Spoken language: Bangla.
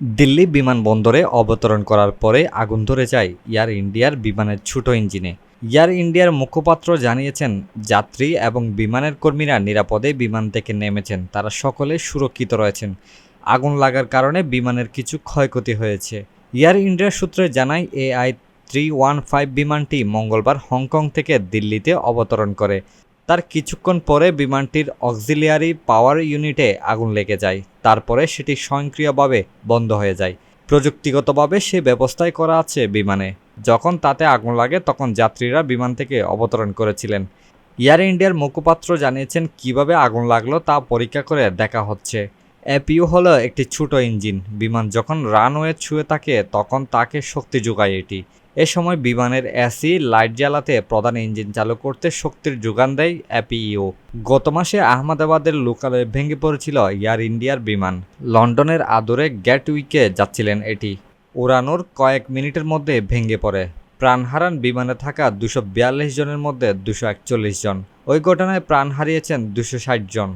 দিল্লি বিমানবন্দরে অবতরণ করার পরে আগুন ধরে যায় এয়ার ইন্ডিয়ার বিমানের ছোট ইঞ্জিনে। এয়ার ইন্ডিয়ার মুখপাত্র জানিয়েছেন, যাত্রী এবং বিমানের কর্মীরা নিরাপদে বিমান থেকে নেমেছেন, তারা সকলে সুরক্ষিত রয়েছেন। আগুন লাগার কারণে বিমানের কিছু ক্ষয়ক্ষতি হয়েছে। এয়ার ইন্ডিয়ার সূত্রে জানায়, এআই থ্রি ওয়ান ফাইভ বিমানটি মঙ্গলবার হংকং থেকে দিল্লিতে অবতরণ করে। তার কিছুক্ষণ পরে বিমানটির অক্সিলিয়ারি পাওয়ার ইউনিটে আগুন লেগে যায়। তারপরে সেটি স্বয়ংক্রিয়ভাবে বন্ধ হয়ে যায়। প্রযুক্তিগতভাবে সে ব্যবস্থাই করা আছে বিমানে। যখন তাতে আগুন লাগে, তখন যাত্রীরা বিমান থেকে অবতরণ করেছিলেন। এয়ার ইন্ডিয়ার মুখপাত্র জানিয়েছেন, কীভাবে আগুন লাগল তা পরীক্ষা করে দেখা হচ্ছে। এপিইউ হলো একটি ছোট ইঞ্জিন। বিমান যখন রানওয়ে ছুঁয়ে থাকে, তখন তাকে শক্তি যোগায় এটি। এ সময় বিমানের এসি, লাইট জ্বালাতে প্রধান ইঞ্জিন চালু করতে শক্তির যোগান দেয় অ্যাপিইউ গত মাসে আহমেদাবাদের লোকালে ভেঙে পড়েছিল এয়ার ইন্ডিয়ার বিমান। লন্ডনের আদরে গ্যাটউইকে যাচ্ছিলেন এটি। উড়ানোর কয়েক মিনিটের মধ্যে ভেঙে পড়ে। প্রাণ হারান বিমানে থাকা দুশো জনের মধ্যে দুশো জন। ওই ঘটনায় প্রাণ হারিয়েছেন দুশো জন।